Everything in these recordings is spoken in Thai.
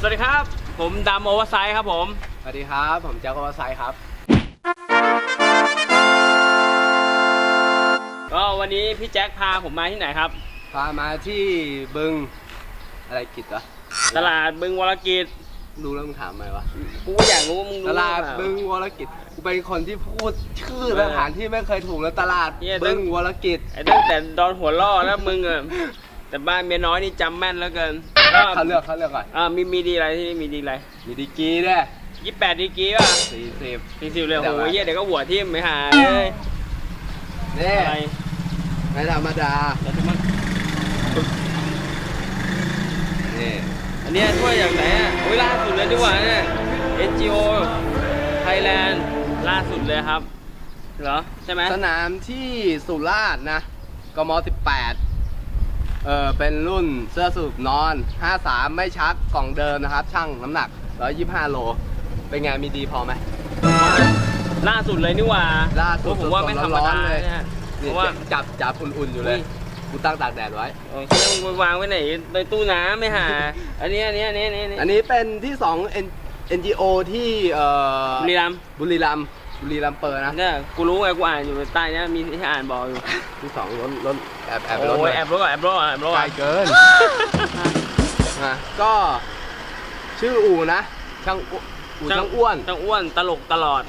สวัสดีครับ ผมดำโอเวอร์ไซส์ครับผม สวัสดีครับ ผมแจ็คโอเวอร์ไซด์ครับ ก็วันนี้พี่แจ็คพาผมมาที่ไหนครับ พามาที่บึงอะไรกิจวะตลาดบึงวรกิจรู้แล้วมึงถามไหมวะ กูก็อยากรู้ว่ามึงตรู้ลาดหรือเปล่บึงวรกิจกูเป็นคนที่พูดชื่อเออสถานที่ไม่เคยถูกเลยตลาดเนี่ย บึงวรกิจไอ้ตั้งแต่ดอนหัวล่อแล้วมึงอะแต่บ้านเมียน้อยนี่จำแม่นแล้วเกิน ก็เขาเลือกเขาเลือกก่อนอ่ามีมีดีอะไรที่นี่มีดีอะไรมีดีกรีด้วยยี่แปดดีกรีป่ะสี่สิบสี่สิบเลยเดี๋โหยวนะเหี้ยเดี๋ยวก็หัวทิ่มไม่หายเลยนี่อะไรไม่ธรรมดาแล้วจะมานี่อันเนี้ยถ้วยจากไหนอะโอ้ยล่าสุดเลยดีกว่าเนี่ย NGO Thailand ล่าสุดเลยครับเหรอใช่ไหมสนามที่สุราษฎร์นะกม18 เออเป็นรุ่นเสื้อสูบนอน 53 ไม่ชักกล่องเดิมนะครับ ช่างน้ำหนัก 125 โล เป็นไงมีดีพอไหม ล่าสุดเลยนี่หว่าล่าสุดผมว่าไม่ธรรมดาร้อนๆเลย เนี่ยเพนี่ราะว่าจับจับอุ่นๆอยู่เลยอุ้ยกูตั้งตากแดดไว้โอเคมึงวางไว้ไหนในตู้น้ำไม่หา อันนี้อันนี้อันนี้อันนี้อันนี้เป็นที่ 2 N NGO ที่เอ่อบุรีรัมย์บุรีรัมย์ บุรีรัมย์เปิดนะเนี่ยกูรู้ไงกูอ่านอยู่ใต้เนี้ยมีที่อ่านบอกอยู่ที่สองล้นล้นแอบแอบไปล้นโอ้เลยยแอบรถก่อนแอบรถก่อนแอบรถไกก่ลอนเกินอะก็ชื่ออูนะช่างอ้อูช่างอ้วนช่างอ้วนตลกตลอด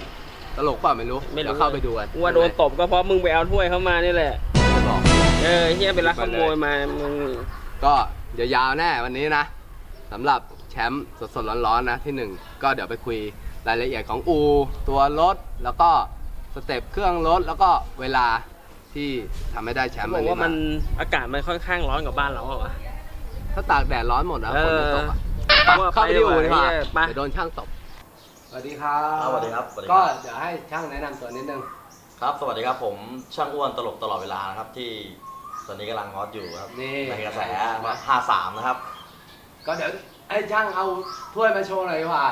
ตลกเปล่าไม่รู้ไม่รู้เดี๋ยวเข้าไปดูกันว่าโดนตบก็เพราะมึงไปเอาถ้วยเข้ามานี่แหละไม่บอกเออเฮียไปลักขโมยมามึงก็เดี๋ยวยาวแน่วันนี้นะสำหรับแชมป์สดๆร้อนๆนะที่หนึ่งก็เดี๋ยวไปคุย รายละเอียดของอูตัวรถ แล้วก็สเต็ปเครื่องรถ แล้วก็เวลาที่ทำให้ได้แชมป์บอัอนกนี้ว่ามัมานอากาศมันค่อนข้างร้อนกว่าบ้านเราอะวะ ถ้าตากแดดร้อนหมดนะเออฝนจะตกอะว่าเข้าไปที่อูดีกว่าไป เดี๋ยวโดนช่างตบสวัสดีครับครับสวัสดีครับสวัสดีครับ ก็เดี๋ยวให้ช่างแนะนำตัวนิดนึงครับ สวัสดีครับ ผมช่างอ้วนตลกตลอดเวลานะครับ ที่ตอนนี้กำลังฮอตอยู่ครับ นี่ในกระแสมาห้าสามนะครับ ก็เดี๋ยวให้ช่างเอาถ้วยมาโชว์หน่อยดีกว่า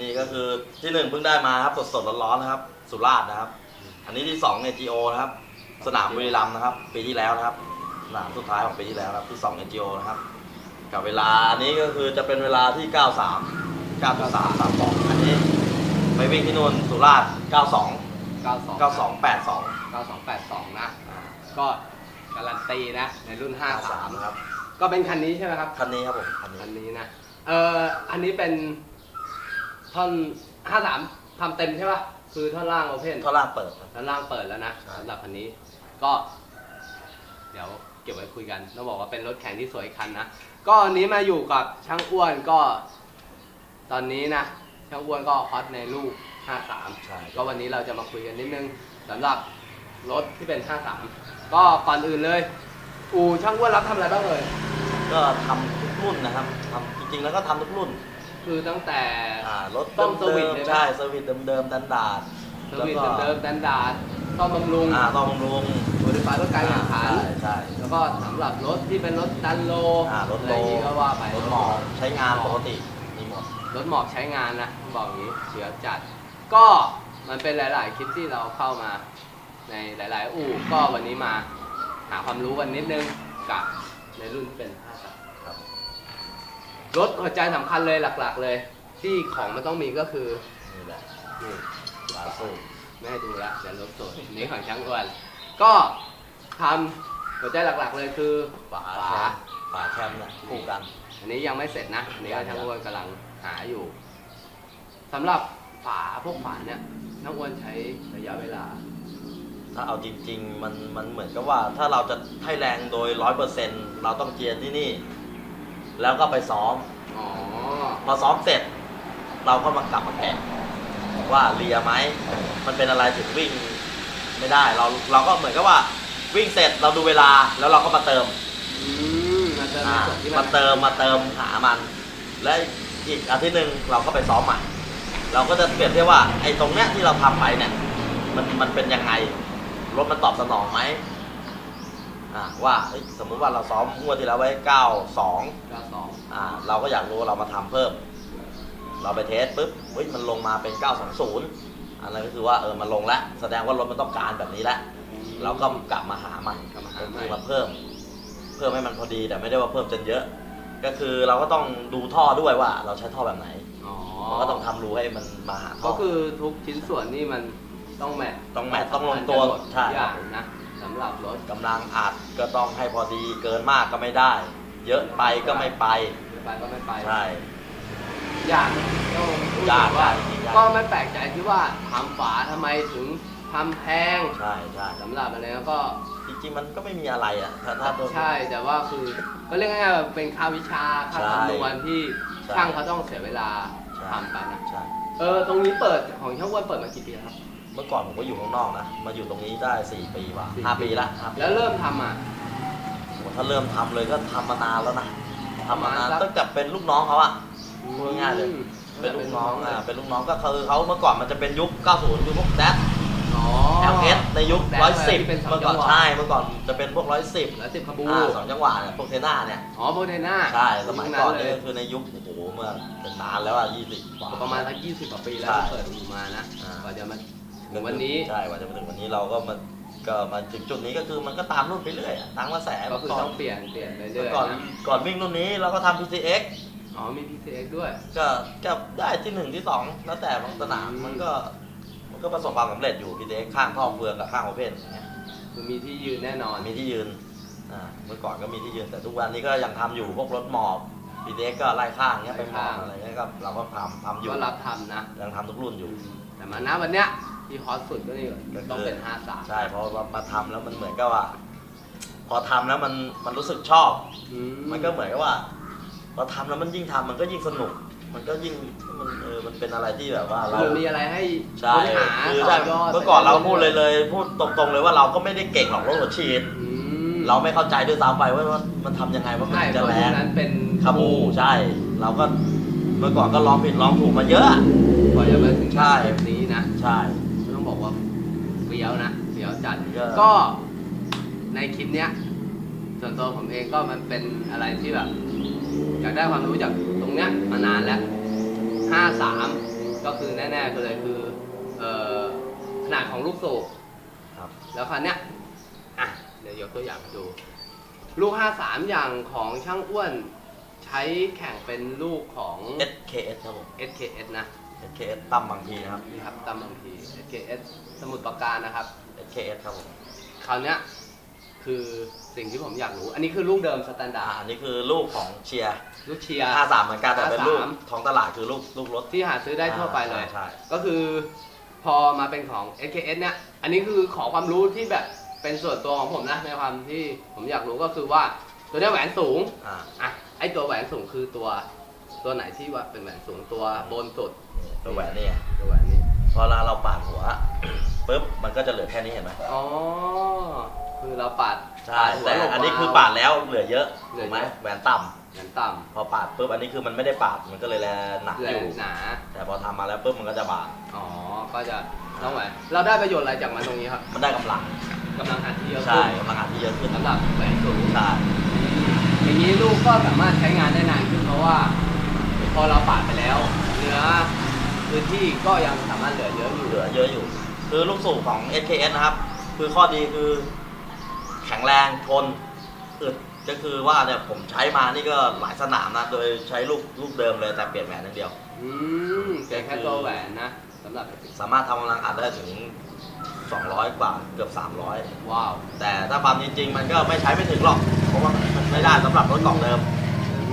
นี่ก็คือที่หนึ่งเพิ่งได้มาครับสดสดๆร้อนๆนะครับ สุราษฎร์นะครับ อันนี้ที่สองเอจีโอนะครับ สนามบุรีรัมย์นะครับ ปีที่แล้วนะครับสนามสุดท้ายของปีที่แล้วครับที่สองเอจีโอนะครับ กับเวลาอันนี้ก็คือจะเป็นเวลาที่93 93 32อันนี้ไปวิ่งที่นู่นสุราษฎร์92 92 92 82 9282นะ ก็การันตีนะในรุ่น53 53นะครับ ก็เป็นคันนี้ใช่ไหมครับ คันนี้ครับผมคันนี้คันนี้นะ เอ่ออันนี้เป็น ท่อน53ทำเต็มใช่ป่ะ คือท่อนล่างโอเพนท่อล่างเปิดครับ ท่อนล่างเปิดแล้วนะใช่ สำหรับคันนี้ ก็ เดี๋ยวเก็บไว้คุยกันต้องบอกว่าเป็นรถแข่งที่สวยอีกคันนะ ก็อันนี้มาอยู่กับช่างอ้วนก็ ตอนนี้นะ ช่างอ้วนก็ฮอตในลูก53ใช่ก็วันนี้เราจะมาคุยกันนิดนึงสำหรับรถที่เป็น 53 ก็ก่อนอื่นเลย อูช่างอ้วนรับทำอะไรบ้างเลย ก็ทำทุกรุ่นนะครับทำจริงๆแล้วก็ทำทุกรุ่น คือตั้งแต่ อ่ารถต้มเซอร์วิสดิมเลยไหมๆใช่เซอร์วิสเดิมๆดันดาดเซอร์วิสเดิมๆสแตนดาร์ดซ่อมบำรุงอ่าต้องบำรุงบริการรถการแข่งขัน ใช่ใช่แล้วก็สำหรับรถที่เป็นรถดันโลอ่ารถอะไรโลอย่างนี้ก็ว่าไปรถหมอกใช้งานปกติมีหมด รถหมอบใช้งานนะต้องบอกอย่างนี้เสียจัด ก็มันเป็นหลาย ๆ คลิปที่เราเข้ามาในหลาย ๆ อู่ก็วันนี้มาหาความรู้กันนิดนึงกับในรุ่นที่เป็น53ครับ รถหัวใจสำคัญเลยหลักๆ เลย ที่ของมันต้องมีก็คือนี่แหละนี่ลาสู้ไม่ให้ดูละเดี๋ยวลบสดนี่ของช่างอ้วนก็ทำหัวใจหลักๆเลยคือฝาฝาแชมป์ฝาแชมป์นะคู่กัน อันนี้ยังไม่เสร็จนะอันนี้ก็ยังช่างอ้วนกำลังหาอยู่สำหรับฝาพวกฝาเนี่ยช่างอ้วนใช้ระยะเวลา ถ้าเอาจริง ๆ มันมันเหมือนกับว่าถ้าเราจะให้แรงโดยร้อยเปอร์เซ็นต์เราต้องเจียนที่นี่ แล้วก็ไปซ้อม อ๋อ พอซ้อมเสร็จ เราก็มากลับมาแกะว่าเลียไหม มันเป็นอะไรถึงวิ่งไม่ได้ เราเราก็เหมือนกับว่าวิ่งเสร็จเราดูเวลาแล้วเราก็มาเติมอืมมาเติมในอ่าส่วนที่มาเติมมาเติมหามัน และอีกอาทิตย์หนึ่งเราก็ไปซ้อมใหม่ เราก็จะเปรียบเทียบว่าไอ้ตรงเนี้ยที่เราทำไปเนี่ยมันมันเป็นยังไงรถมันตอบสนองไหม อ่าว่าเฮ้ยสมมุติว่าเราซ้อมงวดที่แล้วไว้92 92อ่าเราก็อยากรู้ว่าเรามาทำเพิ่ม เราไปเทสปุ๊บเฮ้ยมันลงมาเป็น 920อันนั้นก็คือว่าเออมันลงแล้วแสดงว่ารถมันต้องการแบบนี้แล้วเราก็กลับมาหาใหม่กลับมาหาใหม่คือมาเพิ่ม เพิ่มให้มันพอดีแต่ไม่ได้ว่าเพิ่มจนเยอะ ก็คือเราก็ต้องดูท่อด้วยว่าเราใช้ท่อแบบไหนอ๋อเราก็ต้องทำรูให้มันมาหาท่อ ก็คือทุกชิ้นส่วนนี่มันต้องแมทต้องแมทต้องลงตัวใช่ใช่อย่างนะ สำหรับรถกำลังอัดก็ต้องให้พอดีเกินมากก็ไม่ได้ เยอะไปก็ไม่ไปไปก็ไม่ไปใช่ยากต้องพูดยากว่า ยากยาก ก็ไม่แปลกใจที่ว่าทำฝาทำไมถึงทำแพงใช่ใช่สำหรับอะไรแล้วก็ จริงๆมันก็ไม่มีอะไรอะถ้าถ้าตัวใช่แต่ว่าคือก็เรียกง่ายๆว่าเป็นค่าวิชาค่าใช่คำนวณที่ใช่ ช่างเขาต้องเสียเวลาใช่ทำไปนะใช่ เออตรงนี้เปิดของช่างอ้วนเปิดมากี่ปีแล้วครับ เมื่อก่อนผมก็อยู่ข้างนอกนะ มาอยู่ตรงนี้ได้ 4 ปีว่ะสี่ ห้าปีปีละห้าปีแล้วเริ่มทำอะ โอ้ถ้าเริ่มทำเลยก็ทำมานานแล้วนะทำมานานประมาณสัก ตั้งแต่เป็นลูกน้องเขาอะ พูดง่ายๆเลยอืมเป็นลูกน้องอะเป็นลูกน้องก็คือเขาเมื่อก่อนมันจะเป็นยุค 90 ยุคพวกแดดอ๋อ LS ในยุค แดด110ที่เป็นสองเมื่อก่อนจังหวะ ใช่เมื่อก่อนจะเป็นพวก 110แล้วสิบขบู อ่าสองจังหวะเนี่ยพวกเทน่าเนี่ย อ๋อโบเทน่าใช่ สมัยก่อนเลนี่ยก็คือในยุคโอ้โหเมื่อเป็นนานแล้วอะ 20กว่า ประมาณสักยี่สิบกว่าปีแล้วใช่ที่เปิดอู่มานะอ่ากว่าจะมา ถึงวันนี้ ใช่กว่าจะมาถึงวันนี้เราก็มาก็มาถึงจุดนี้ก็คือมันก็ตามรุ่นไปเรื่อยอะตามกระแสก็คือเมื่ต้องเปลี่ยนเปลี่ยนไปเรื่เมื่อยอก่อนๆนะก่อนวิ่งรุ่นนี้เราก็ทำ PCX อ๋อมี PCX ด้วย ก็ก็ได้ที่หนึ่งที่สองแล้วแต่บางสนามอืม มันก็มันก็ประสบความสำเร็จอยู่ PCX ข้างท่อเฟืองกับข้างโอเพนอย่างเงี้ยคือมีที่ยืนแน่นอน มีที่ยืนอ่าเมื่อก่อนก็มีที่ยืนแต่ทุกวันนี้ก็ยังทำอยู่พวกรถหมอบ BDX ก็ไล่ข้างเงี้ยไปหมอบอะไรเงี้ยก็เราก็ทำทำอยู่ก็รับทำนะยังทำทุกรุ่นอยู่ แต่มาณวันเนี้ยที่ฮอตสุดก็นี่ก็คือต้องเป็น53ใช่เพราะว่ามาทำแล้วมันเหมือนกับว่า พอทำแล้วมันมันรู้สึกชอบอืมันก็เหมือนกับว่า พอทำแล้วมันยิ่งทำมันก็ยิ่งสนุก มันก็ยิ่งมันเออมันเป็นอะไรที่แบบว่าเรามันมีอะไรให้ใช่ค้นหาคือต่ใช่อยอดเมื่อก่อนเราพูดเลยเลย พูดตรงๆเลยว่าเราก็ไม่ได้เก่งหรอกรถหัวฉีดอืม เราไม่เข้าใจด้วยซ้ำไปว่าว่ามันทำยังไงว่ามันใช่จะเพราะแรยุคงนั้นเป็นคาบูใช่ เราก็เมื่อก่อนก็ลองผิดลองถูกมาเยอะกว่าจะมาถึงใช่ แบบนี้นะ ใช่ ต้องบอกว่าเฟี้ยวนะเฟี้ยวจัดก็ก็ในคลิปเนี้ย ส่วนตัวผมเองก็มันเป็นอะไรที่แบบอยากได้ความรู้จากตรงเนี้ยมานานแล้ว53ก็คือแน่ๆก็เลยคือเอ่อขนาดของลูกสูบครับ แล้วคราวเนี้ยอะเดี๋ ยวยกตัวอย่างให้ดู ลูก 53 อย่างของช่างอ้วน ใช้แข่งเป็นลูกของ SKS ครับผม SKS นะ SKS ตั้มบางทีนะครับ นี่ครับตามบางที SKS สมุดปราการนะครับ SKS ครับผมคราวเนี้ยคือสิ่งที่ผมอยากรู้ อันนี้คือลูกเดิมสแตนดาอ่าร์ดอันนี้คือลูกของเชียร์ลูกเชียร์53เหมือนกันแต่เป็นลูก53 ท้องตลาดคือลูกลูกรถที่หาซื้อได้ทั่วไปเลย ใช่ใช่ก็คือพอมาเป็นของ SKS เนี่ย อันนี้คือขอความรู้ที่แบบ เป็นส่วนตัวของผมนะในความที่ผมอยากรู้ก็คือว่า ตัวเนี้ยแหวนสูงอ่า อะไอตัวแหวนสูงคือตัว ตัวไหนที่ว่าเป็นแหวนสูงตัวบนสุดตัวแหวนนี่ไงตัวแหวนนี้พอเราเราปาดหัว ปุ๊บมันก็จะเหลือแค่นี้เห็นไหมอ๋อคือเราปัดใช่ปัดหัวแต่ลงอันนี้มคือปาดแล้วเหลือเยอะเหลืถูอกไหมเยอะแหวนต่ำแหวนต่พอปาดปุ๊บอันนี้คือมันไม่ได้ปาดมันก็เลยแลหนักำแหวอยู่ นหนา แต่พอทำมาแล้วปุ๊บมันก็จะบาดอ๋อ ก็จะต้องแหวนเราได้ประโยชน์อะไรจากมันตรงนี้ครับ มันได้กำลัง กำลังหันที่เยอะใช่ขึ้นกำลังอัดที่เยอะขึ้นสำหรับแหวนสูงใช่อย่างนี้ลูกก็สามารถใช้งานได้นานขึ้นเพราะว่า พอเราปาดไปแล้วเนื้อพื้นที่ก็ยังสามารถเหลือเยอะอยู่เหลือเยอะอยู่ คือลูกสูบของ SKS นะครับ คือข้อดีคือ แข็งแรงทนอึดก็คือว่าเนี่ยผมใช้มานี่ก็หลายสนามนะโดยใช้ลูกลูกเดิมเลยแต่เปลี่ยนแหวนอย่างเดียว อืมเพียงแค่ตัวแหวนนะสำหรับ สามารถทำกำลังอัดได้ถึง 200 กว่าเกือบ300ว้าวแต่ถ้าความจริงๆ มันก็ไม่ใช้ไม่ถึงหรอก เพราะว่ามันไม่ได้สำหรับรถกล่องเดิม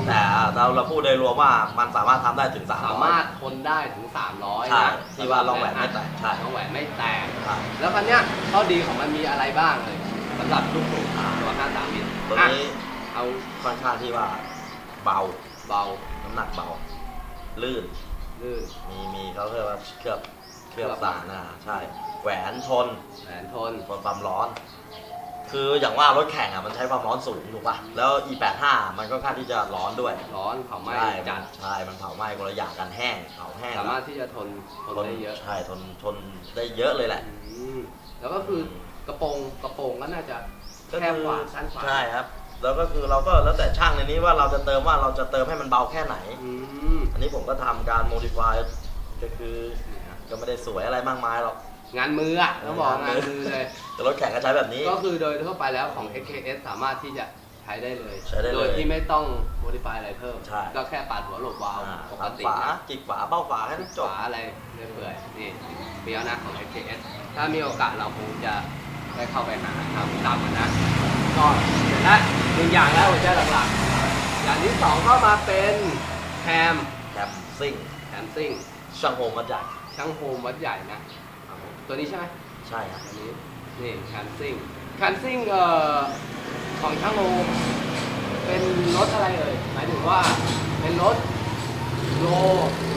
แต่เราเราพูดโดยรวมว่ามันสามารถทำได้ถึง 300 สามารถทนได้ถึง 300ใช่นะที่ว่าลองแหวนไม่แตกใช่ลองแหวนไม่แตก ครับ แล้วคันเนี้ยข้อดีของมันมีอะไรบ้างเลยสำหรับลูกสูบตัว53มิลตัวอะนี้เอาค่อนข้างที่ว่าเบา เบาน้ำหนักเบา ลื่น ลื่น มีมีเขาเรียกว่าเคลือบเคลือบเคลือบสารนะใช่ แหวนทนแหวนทนทนความร้อน คืออย่างว่ารถแข่งอะมันใช้ความร้อนสูงถูกป่ะ แล้ว E85 มันก็ค่อนข้างที่จะร้อนด้วยร้อนเผาไหม้ใช่จัดใช่ มันเผาไหม้คนละอย่างกันแห้งเผาแห้งสามารถที่จะทนทนทนได้เยอะใช่ทนทนได้เยอะเลยแหละอืมแล้วก็คือกระโปรงกระโปรงก็น่าจะก็แคบคืกว่าสั้นกว่าใช่ครับ แล้วก็คือเราก็แล้วแต่ช่างในนี้ว่าเราจะเติมว่าเราจะเติมให้มันเบาแค่ไหนอืมอันนี้ผมก็ทำการโมดิฟายก็คือก็ไม่ได้สวยอะไรมากมายหรอก งานมืออะต้องบอกงางานนมืมืออเลย แต่รถแข่งก็ใช้แบบนี้ ก็คือโดยทั่วไปแล้วของ XKS สามารถที่จะใช้ได้เลยใช้ได้เลยโดยที่ไม่ต้อง modify อะไรเพิ่ม ใช่ ก็แค่ปาดหัวโหลบวาล์วอ่าปกทำติฝานะ จิกฝาเบ้าฝาให้มันจบ ฝาอะไรเรื่อยๆนี่เปียวนะของ XKS ถ้ามีโอกาสเราคงจะได้เข้าไปหาทำตามกันนะ ก็เสร็จแล้วหนึ่งอย่างแล้วหัวใจหลักๆ อย่างที่สองก็มาเป็นแฮมแคมซิ่งแฮมซิ่งช่างโฮมมาจากช่างโฮมวัดใหญ่นะ ตัวนี้ใช่ไหมใช่ครับ อันนี้นี่แคนซิ่งแคนซิ่งเอ่อของช่างโฮมเป็นรถอะไรเอ่ยหมายถึงว่าเป็นรถโล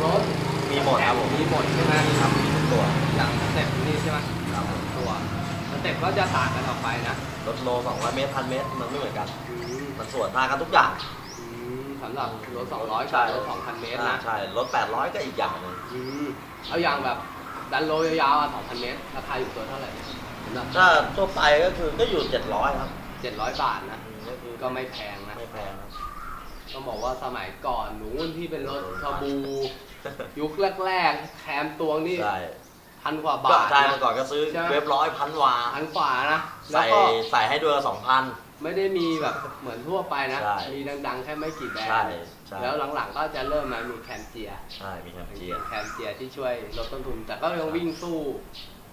รถมีหมดครับผมมีหมดใช่ไหมครับมีทุกตัวอย่างสเต็ปนี่ใช่ไหมครับผมตัวสเต็ปก็จะต่างกันออกไปนะรถโล200เมตรพันเมตรมันไม่เหมือนกันอืมมันสวนทางกันทุกอย่างอืมสำหรับรถ200ใช่กับรถ2,000เมตรนะใช่รถ800ก็อีกอย่างหนึ่งอืมเอาอย่างแบบ ดันโลยาวๆอะ2,000เมตรราคาอยู่ตัวเท่าไหร่สำหรับถ้าทั่วไปก็คือก็อยู่700ครับ700บาทนะอืมก็คือก็ไม่แพงนะ ไม่แพงครับ ต้องบอกว่าสมัยก่อนหนูนที่เป็นรถชาบู ยุคแรกๆแคมตวงนี่ใช่พันกว่าก็บาทใช่นะเมื่อก่อนก็ซื้อใช่ไหมเว็บร้อยพันวา พันกว่านะ แล้วใส่ก็ใส่ให้ด้วยสองพัน ไม่ได้มีแบบเหมือนทั่วไปนะ ใช่ มีดังๆ แค่ไม่กี่แบรนใช่ด์ ใช่ แล้วหลังๆก็จะเริ่มมามีแคมเจียใช่มีแคมเจียร์แคมเจียที่ช่วยลดต้นทุน แต่ก็ยังวิ่งสู้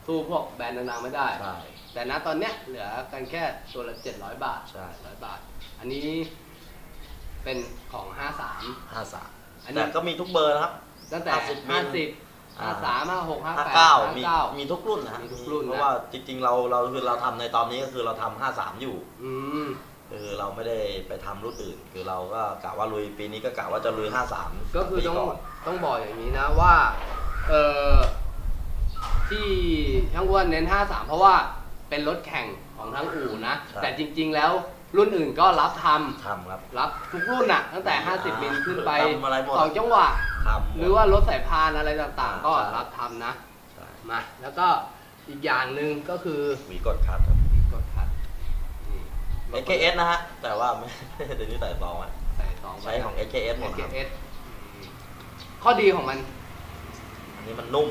สู้พวกแบรนด์ดังๆไม่ได้ ใช่ แต่ณตอนเนี้ยเหลือกันแค่ตัวละ700บาทใช่100บาท อันนี้เป็นของ53ห้าสามอันนี้ แต่ก็มีทุกเบอร์นะครับ ตั้งแต่50มิล50อ่า53 56ห้า58เก้ามี59มีทุกรุ่นนะฮะมีทุกรุ่นนะ เพราะว่าจริงๆเราเราคือเราทำในตอนนี้ก็คือเราทำห้าสามอยู่ อืม คือเราไม่ได้ไปทำรุ่นอื่น คือเราก็กะว่าลุยปีนี้ก็กะว่าจะลุยห้าสามก็คือปีต้องก่อนต้องบอกอย่างนี้นะว่าเออที่ช่างอ้วนเน้น 53 เพราะว่าเป็นรถแข่งของทั้งอู่นะ แต่จริงๆแล้วรุ่นอื่นก็รับทำทำครับ รับทุกรุ่นอะตั้งแต่ 50มิลขึ้นไปทำอะไรหมด สองจังหวะ ทำมดหรือว่ารถสายพานอะไรต่างๆ ก็ใช่รับทำนะใช่มาแล้วก็อีกอย่างหนึ่งก็คือ มีกดคัดครับกดคัดนี่ AKS นะฮะ แต่ว่าไม่ เดี๋ยวนี้ใส่ซองไว้ใส่สองใช้ของ AKS หมดครับ AKS ข้อดีของมัน อันนี้มันนุ่ม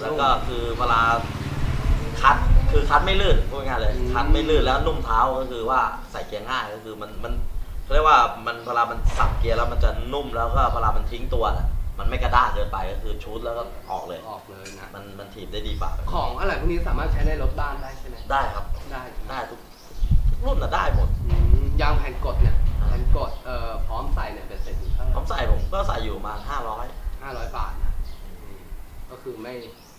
แล้วก็คือเวลาคัดคือคัดไม่ลื่นพูดง่ายๆเลย อืม คัดไม่ลื่นแล้วนุ่มเท้าก็คือว่าใส่เกียร์ง่ายก็คือมันมันเขาเรียกว่ามันเวลามันสับเกียร์แล้วมันจะนุ่มแล้วก็เวลามันทิ้งตัวน่ะมันไม่กระด้างเกินไปก็คือชูดแล้วก็ออกเลย ออกเลยนะ มันมันถีบได้ดีกว่าของอะไรพวกนี้สามารถใช้ในรถบ้านได้ใช่ไหมได้ครับ ได้ ได้ทุกทุก รุ่นน่ะได้หมด อืมยางแผ่นกดเนี่ยอ่าแผ่นกดเอ่อพร้อมใส่เนี่ยเป็นเสร็จอยู่เท่าไหผมร่ใส่ผมก็ใส่อยู่ประมาห้าร้อยห้าร้อยบาทนะอืมก็คือไม่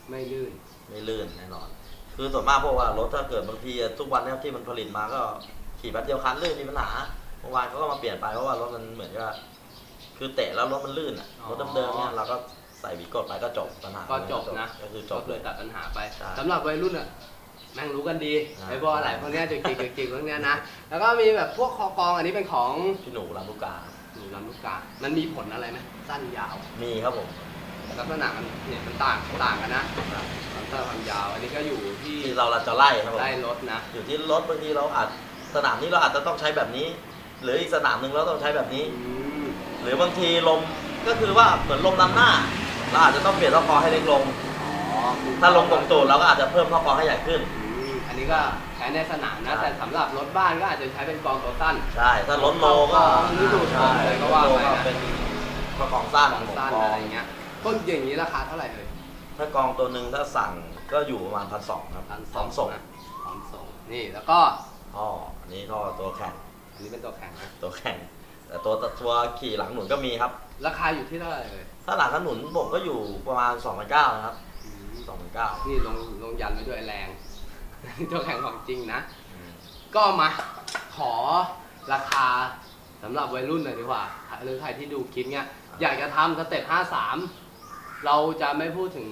ไม่ลื่น ไม่ลื่นแน่นอน คือส่วนมากพวกว่ารถถ้าเกิดบางทีทุกวันเนี้ที่มันผลิตมาก็ขี่แป๊บเดียวคันลื่นมีปัญหาเมื่อวานเขาก็มาเปลี่ยนไปเพราะว่ารถมันเหมือนกับคือเตะแล้วรถมันลื่นอะอ๋อ รถเดิมๆเนี่ยเราก็ใส่หวีกดไปก็จบปัญหาก็จบนะก็คือจบก็เลคือยตัดปัญหาไปใช่ สำหรับวัยรุ่นอะ แม่งรู้กันดีอ่าไอ้พวกอะไรพวกเนี้ยจุกจิกจุกจิกพวกเนี้ยนะแล้วก็มีแบบพวกคอกองอันนี้เป็นของพี่หนูลำลูกกาหนูลำลูกกา มันมีผลอะไรไหมสั้นยาวมีครับผมลักษณะมันเนี่ยมันต่างต่างกันนะความสั้นความยาว อันนี้ก็อยู่ที่ที่เราเราจะไล่ครับผมได้รถนะอยู่ที่รถบางทีเราอาจสนามนี้เราอาจจะต้องใช้แบบนี้ หรืออีกสนามหนึ่งเราต้องใช้แบบนี้ อืมหรือบางทีลมก็คือว่าเหมือนลมนำหน้าเราอาจจะต้องเปลี่ยนท่อคอให้เล็กลง อ๋อคือถ้าลมตรงตูดเราก็อาจจะเพิ่มท่อคอให้ใหญ่ขึ้น อืมอั นนี้ก็ใช้ในสนามนะใช่แต่สำหรับรถบ้านก็อาจจะใช้เป็นกองตัวสั้นใช่ถ้ารถโลก็ฤดูฝนอะไรก็ว่าไปนะเป็นกระกองสั้นกองสั้นกองอะไรเงี้ยต้นอย่างนี้ราคาเท่าไหร่เลยถ้ากองตัวหนึ่งถ้าสั่งก็อยู่ประมาณพันสองครับพันพร้อมส่งนะพร้อมส่งนี่แล้วก็ท่ออันนี้ท่อตัวแข่งอันนี้เป็นตัวแข็งนะตัวแข่งแต่ตัวตัวขี่หลังหนุนก็มีครับ ราคาอยู่ที่เท่าไหร่เลยถ้าหลังหนุนผมก็อยู่ประมาณ2 0 0 9นะครับอืม2 0 0 9นี่ลงลงยันไว้ด้วยแรง ตัวแข่งของจริงนะ ก็มาขอราคาสำหรับวัยรุ่นหน่อยดีกว่า หรือใครที่ดูคลิปเนี้ยอยากจะทำสเต็ป53 เราจะไม่พูดถึง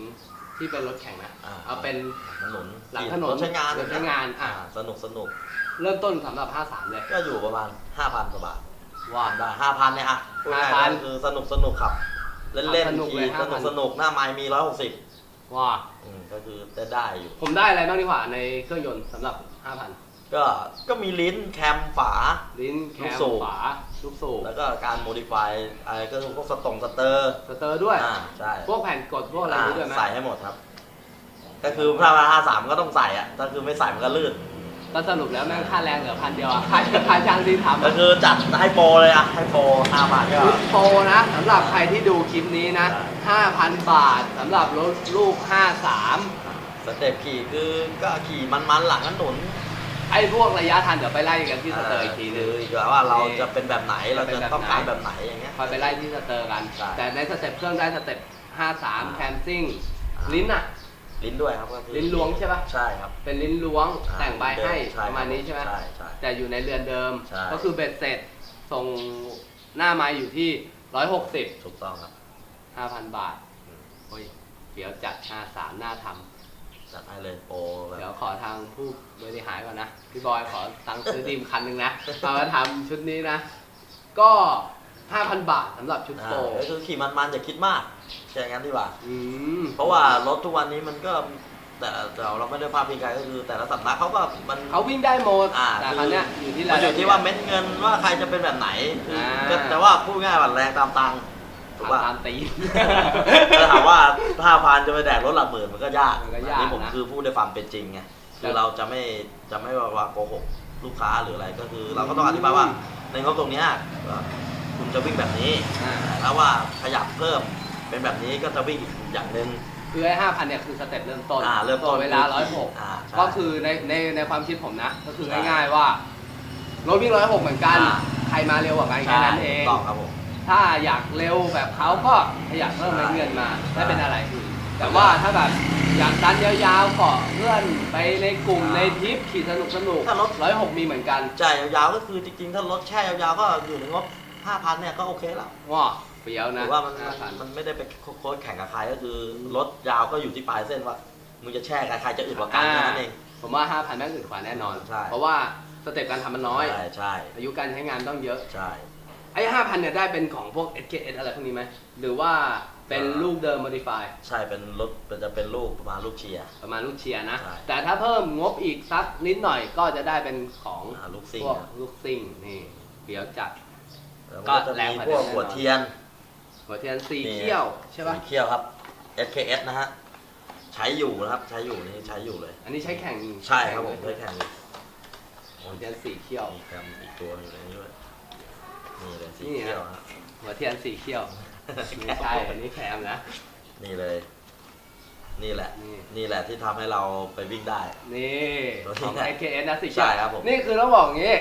ที่เป็นรถแข่งนะเอาเป็นถนนหลังถนนรถใช้งานใช้งานสนุกสนุกเริ่มต้นสำหรับ 53 เลย ก็อยู่ประมาณ 5,000กว่าบาทว่า ได้5,000เนี่ยอะพูงายๆ5,000คือสนุกสนุกครับ เล่นเล่นสนุกขี่สนุกสนุกหน้าไม้มี 160 ว้าก็คือจะได้อยู่ ผมได้อะไรบ้างดีกว่าในเครื่องยนต์สำหรับ 5,000 ก็ก็มีลิ้นแคมฝา ลิ้นแคมกสูฝาลูกสูบแล้วก็การโมดิฟายอะไรก็คือพวกสตรงสเตอร์สเตอร์ด้วย อ่าใช่พวกแผ่นกดพวกอะไรนี้ด้วยไหมใส่ให้หมดครับ ก็คือประมาห้าสามก็ต้องใส่อะถ้าคือไม่ใส่มันก็ลื่น ก็สรุปแล้วแม่งค่าแรงเหลือพันเดียวอะค่าค่าจ้างที่ทำก็อะคือจัดให้โปรเลยอะ ให้โปรห้าพันก็ ชุดโปรนะสำหรับใครที่ดูคลิปนี้นะ 5,000 บาทสำหรับรถลูก 53 สเต็ปขี่คือก็ขี่มันๆหลังถนนไอ้พวกระยะทันเดี๋ยวไปไล่กันที่สเตอร์อีกทีนึคืงออีกว่าเราจะเป็นแบบไหนเราเป็นจะแบบต้องการไหนแบบไหนอย่างเงี้ย คอยไปไล่ที่สเตอร์กัน ใช่แต่ในสเต็ปเครื่องได้สเต็ป53แคมซิ่งอ่าลิ้นอะ ลิ้นด้วยครับก็คือลิ้นล้วงใช่ปะ ใช่ครับ เป็นลิ้นล้วงอ่าแต่งใบให้ใช่ประมาณนี้ใช่ไหมใช่ใช่แต่อยู่ในเรือนเดิม ใช่ ก็คือเบ็ดเสร็จส่งหน้าไม้อยู่ที่ 160 ถูกต้องครับ 5,000 บาทโอ้ยเดี๋ยวจัด 53 หน้าทำจัดให้เลยโปรแบบเดี๋ยวขอทางผู้บริหารก่อนนะ พี่บอยขอตังค์ซื้อดีมคันหนึ่งนะ เอามาทำชุดนี้นะ ก็ 5,000 บาทสำหรับชุดอ่าโปรก็คือขี่มันๆอย่าคิดมากแค่งั้นดีกว่า อืม เพราะว่ารถทุกวันนี้มันก็ แต่แต่เราไม่ได้ภาพพิงกายก็คือ แต่ละสำนักเขาก็มัน เขาวิ่งได้หมดอ่า แต่คราวเนี้ยอยู่ที่มันอยู่ที่ว่าเม็เม็ดเงินว่าใครจะเป็นแบบไหนคืออ่าก็แต่ว่าพูดง่ายว่าแรงตามตังค์ถูกป่ะตามตีนถ้าถามว่าถ้าพานจะไปแดกรถหลักหมื่นมันก็ยากมันก็ยากอันนี้ผมนะคือพูดในความเป็นจริงไงคือเราจะไม่จะไม่ว่าว่าโกหกลูกค้าหรืออะไรก็คือ เราก็ต้องอธิบายว่า ในงบตรงเนี้ยว่า คุณจะวิ่งแบบนี้ อ่าแต่ถ้าว่าขยับเพิ่มเป็นแบบนี้ก็จะวิ่งอีกอย่างหนึ่ง คือไอ้5,000เนี่ยคือสเต็ปเริ่มต้นอ่าเริ่มต้นตัวเวลาอ่า106ใช่ก็คือในในในความคิดผมนะ ก็คือใช่ ง่ายๆว่ารถวิ่ง106เหมือนกันอ่าใครมาเร็วกว่ากันแค่นั้นเอง ถูกต้องครับผม ถ้าอยากเร็วแบบเขาก็ขยับเพิ่มใช่เงินมาใช่ไม่เป็นอะไรพี่แต่ว่าถ้าแบบอยากดันยาวๆเกาะเพื่อนไปในกลุ่มอ่าในทริปขี่สนุกสนุกถ้ารถ ร้อยหกมีเหมือนกัน จ่ายยาวๆก็คือจริงๆ ถ้ารถแช่ยาวๆก็อยู่ในงบ 5,000เนี่ยก็โอเคแล้วว้าเฟี้ยวหนะรือว่ามันห้พัมันไม่ได้ไปโค้ดแข่งกับใครก็คือรถยาวก็อยู่ที่ปลายเส้นว่ามึงจะแช่กับใครจะอึดกว่ากันแค่นั้นเอง ผมว่าห้าพันแม่งอื่นกว่าแน่นอน ใช่ เพราะว่าสเต็ปการทำมันน้อย ใช่ใช่อายุการใช้งานต้องเยอะ ใช่ ไอ้ห้าพันเนี่ยได้เป็นของพวก SKS อะไรพวกนี้ไหม หรือว่าเป็นอ่าลูกเดิม modify ใช่เป็นรถเป็นจะเป็นลูกประมาณลูกเชียร์ ประมาณลูกเชียร์นะ ใช่แต่ถ้าเพิ่มงบอีกสักนิดหน่อยก็จะได้เป็นของอ่าลูกซิ่งพวกนะ ลูกซิ่งนี่เดี๋ยวจัดแล้ว ก็ก็จะแรงมีกว่าพวกเดิมหัวเทียน หัวเทียนสีนี่ เขี้ยวใช่ปะสีเขี้ยวครับ SKS นะฮะ ใช้อยู่นะครับ ใช้อยู่นี่ใช้อยู่เลย อันนี้ใช้แข่งใช่ครับผมเลใช้ยแข่งอยู่หัวเทียนสีเขี้ยว มีแกรมอีกตัวหนึงในนี้ด้วยนี่เลยสีนี่นะเขี้ยวฮะ หัวเทียนสีเขี้ยวไม่ใช่อันนี้แคมนะ นี่เลย นี่แหละ นี่ นี่แหละที่ทำให้เราไปวิ่งได้ นี่ ตัวขนี้อง นะ SKS นะสีเขี้ยวใช่ครับผม นี่คือต้องบอกอย่างงี้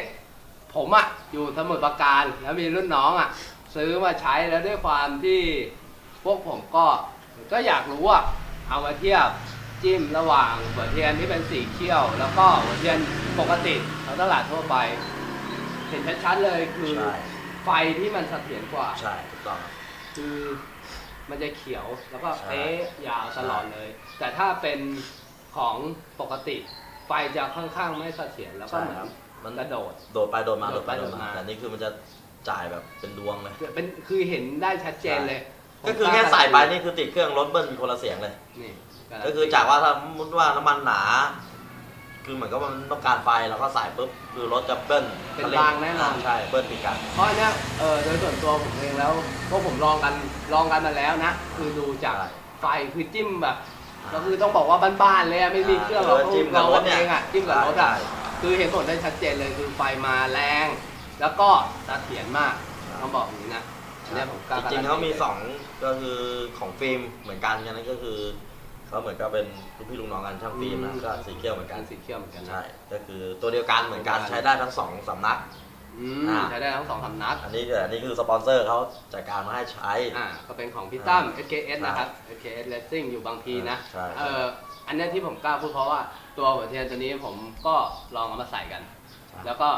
ผมอะอยู่สมุทรปราการแล้วมีรุ่นน้องอะซื้อมาใช้แล้วด้วยความที่พวกผมก็ก็อยากรู้อะเอามาเทียบจิ้มระหว่างหัวเทียนที่เป็นสีเขี้ยว แล้วก็หัวเทียนปกติท้องตลาดทั่วไป เห็นชัดๆเลยคือใช่ไฟที่มันเสถียรกว่า ใช่ถูกต้องครับ คือมันจะเขียวแล้วก็ใช่ เป๊ะยาวตลอดเลย แต่ถ้าเป็นของปกติ ไฟจะค่อนข้างไม่เสถียรแล้วก็ใช่เหมือนครับ มันกระโดด โดดไปโดดมาโดโดดดไปไปโดดโดดมามา แต่นี่คือมันจะจ่ายแบบเป็นดวงเลย เป็นคือเห็นได้ชัดเจนเลยผมก็คือแค่ใส่ไปนี่คือติดเครื่องรถเบิ้ลมีคนละเสียงเลย นี่ก็คือจากว่าถ้ามุดว่าน้ำมันหนา คือเหมือนกับว่ามันต้องการไฟแล้วก็ใส่ปุ๊บคือรถจะเบิ้ลเป็นรางแน่นอนใช่เบิ้ลปีกันเพราะอันเนี้ยเออโดยส่วนตัวผมเองแล้วพวกผมลองกันลองกันมาแล้วนะ คือดูจากใช่ไฟคือจิ้มแบบอ่าก็คือต้องบอกว่าบ้านๆเลยอะไม่มีเครื่องหรอกเออจิ้มกับเรารถเนี่ยเองอะจิ้มกับรถอะใช่ คือเห็นผลได้ชัดเจนเลยคือไฟมาแรง แล้วก็เสถียรมากต้องบอกอย่างนี้นะอันเนี้ยผมกล้าจริงๆกเขามีลสองก็คือของฟิล์มเหมือนกันกันนั่นก็คือเขาเหมือนกับเป็นลูกพี่ลูกน้องกันช่างฟิล์มนะก็สีเขียวเหมือนกากัรนสีเขียวเหมือนกันนะ ใช่ก็คือตัวเดียวกันเหมือนกันใช้ได้ทั้งสองสำนัก อืมอ่า ใช้ได้ทั้งสองสำนัก อันนี้คืออันนี้คือสปอนเซอร์เขาจัดการมาให้ใช้ อ่าก็เป็นของพี่ตั้มอ่า SKS นะครับ SKS Racing อยู่บางพีนะ ใช่เออ อันเนี้ยที่ผมกล้าพูดเพราะว่าตัวหัวเทียนตัวนี้ผมก็ลองเอามาใส่กัน แล้วก็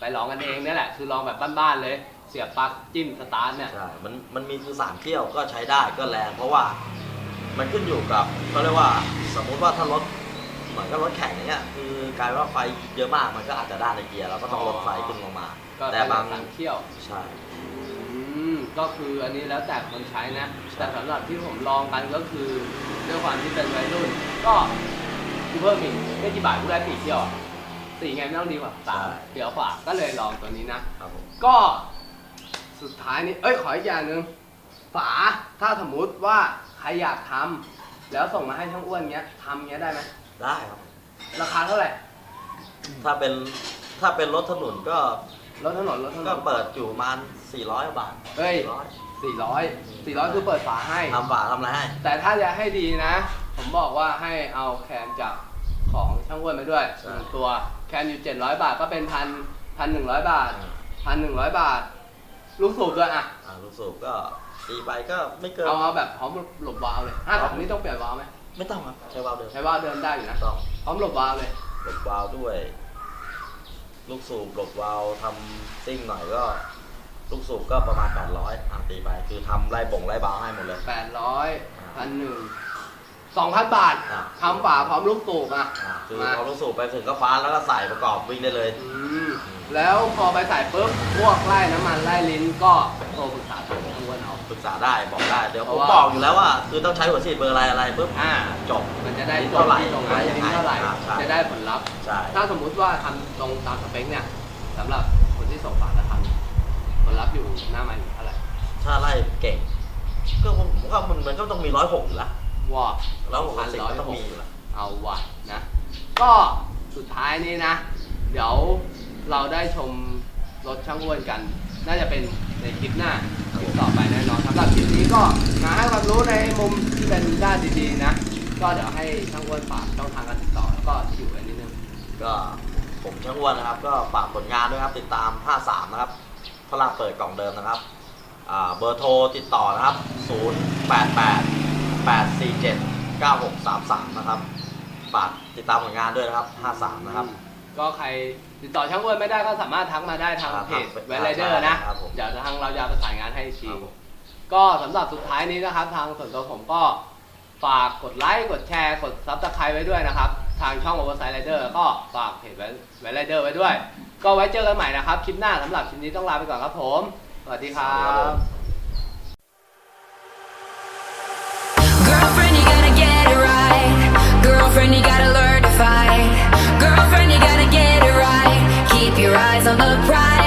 ไปลองกันเองเนี่ยแหละ คือลองแบบบ้านๆเลย เสียบปลั๊กจิ้มสตาร์ทเนี่ย ใช่ มันมันมีคือสามเที่ยวก็ใช้ได้ก็แรง เพราะว่าไมันขึ้นอยู่กับเขาเรียกว่าสมมุติว่าถ้ารถเหมือนกับรถแข่งอย่างเงี้ยคือกลายว่าไฟเยอะมากมันก็อาจจะด้านในเกียร์เราก็ต้องลดไฟขึ้นลงมา ก็แต่บางสามเที่ยว ใช่อื มก็คืออันนี้แล้วแต่คนใช้นะใช่แต่สำหรับที่ผมลองกันก็คือด้วยความที่เป็นวัยรุ่น ก็กูเพิ่มอีกไม่กี่บาทกูได้สี่เที่ยวอะสี่ไงไม่ต้องดีกว่าสามเดี๋ยวกว่าก็เลยลองตัวนี้นะ ครับผมก็สุดท้ายนี้ เอ้ยขออีกอย่างหนึ่งฝาถ้าสมมุติว่าใครอยากทำแล้วส่งมาให้ช่างอ้วนเงี้ยทำเงี้ยได้ไหมได้ครับ ราคาเท่าไหร่ถ้าเป็นถ้าเป็นรถถนนก็ รถถนนรถถนนก็เปิดอยู่ประมาณ 400บาทเฮ้ย400สี่ร้อยสี่ร้อยคือเปิดฝาให้ ทำฝาทำอะไรให้ แต่ถ้าจะให้ดีนะ ผมบอกว่าให้เอาแคนจากของช่างอ้วนไปด้วยใช่ หนึ่งตัวแคนอยู่700 บาทก็เป็นพันพันหนึ่งร้อยบาทพันหนึ่งร้อยบาท ลูกสูบด้วยอะ อ่าลูกสูบก็ตีไปก็ไม่เกิน เอาเอาแบบพร้อมหลบวาล์วเลยห้าถังนี้ต้องเปลี่ยนวาล์วไหมไม่ต้องครับ ใช้วาล์วเดิมใช้วาล์วเดิมได้อยู่นะ ต้องพร้อมหลบวาล์วเลย หลบวาล์วด้วย ลูกสูบหลบวาล์วทำซิ่งหน่อยก็ ลูกสูบก็ประมาณ 800อ่าตีไป คือทำไล่บ่งไล่บาล์วให้หมดเลย แปดร้อยพันหนึ่งสองพันบาทอะ ทำฝาพร้อมลูกสูบอะ อ่าคือมา พอลูกสูบไปถึงก็ฟ้าแล้วก็ใส่ประกอบวิ่งได้เลย อืมแล้วพอไปใส่ปุ๊บพวกไล่น้ำมันไล่ลิ้นก็โทรปรึกษาทางอ้วนเอา ปรึกษาได้บอกได้ เดี๋ยวเพผราะมว่า บอกอยู่แล้วว่า คือต้องใช้หัวฉีดเบอร์อะไรอะไรปุ๊บอ่าจบ มันจะได้ลิ้นเท่าไหร่ตรงนั้นลิ้นเท่าไหร่อ่าใช่จะได้ผลลัพธ์ ใช่ ถ้าสมมุติว่าทำตรงตามสเปคเนี่ยสำหรับคนที่ส่งฝากระทำผ ลลัพธ์อยู่หน้ามันอยู่เท่าไหร่ถ้าไล่เก่ง ก็ผมว่ามันมันก็ต้องมีร้อยหกอยู่ละว่าแล้วหกสิบก็ต้องมีอยู่ละเอาว่ะนะ ก็สุดท้ายนี้นะ เดี๋ยวเราได้ชมรถช่างอ้วนกัน น่าจะเป็นในคลิปหน้าคลิปต่อไปแน่นอนสำหรับคลิปนี้ก็มาให้ความรู้ในมุมที่เป็นด้านดีๆนะ ก็เดี๋ยวให้ช่างอ้วนฝากช่องทางการติดต่อแล้วก็ที่อยู่ไว้นิดนึงก็ผมช่างอ้วนนะครับ ก็ฝากผลงานด้วยครับ ติดตาม 53 นะครับ พลาเปิดกล่องเดิมนะครับอ่าเบอร์โทรติดต่อนะครับ 088 847 9633 นะครับฝากติดตามผลงานด้วยนะครับ 53 นะครับ ก็ใครติดต่อช่างอ้วนไม่ได้ก็สามารถทักมาได้ทางครับเพจครับแวร์ไรเดอร์นะครับผมเดี๋ยวทางเราจะประสานงานให้อีกทีครับผมก็สำหรับสุดท้ายนี้นะครับ ทางส่วนตัวผมก็ฝากกดไลค์ กดแชร์ กดซับสไครต์ไว้ด้วยนะครับ ทางช่อง Oversize Rider ก็ฝากเพจแวร์ไรเดอร์ไว้ด้วย ก็ไว้เจอกันใหม่นะครับ คลิปหน้าสำหรับคลิปนี้ต้องลาไปก่อนครับผม สวัสดีครัสวัสดีครับบ Girlfriend, you gotta get it right. Girlfriend, you gotta learn to fight. Girlfriend, you gotta get it right. Keep your eyes on the prize.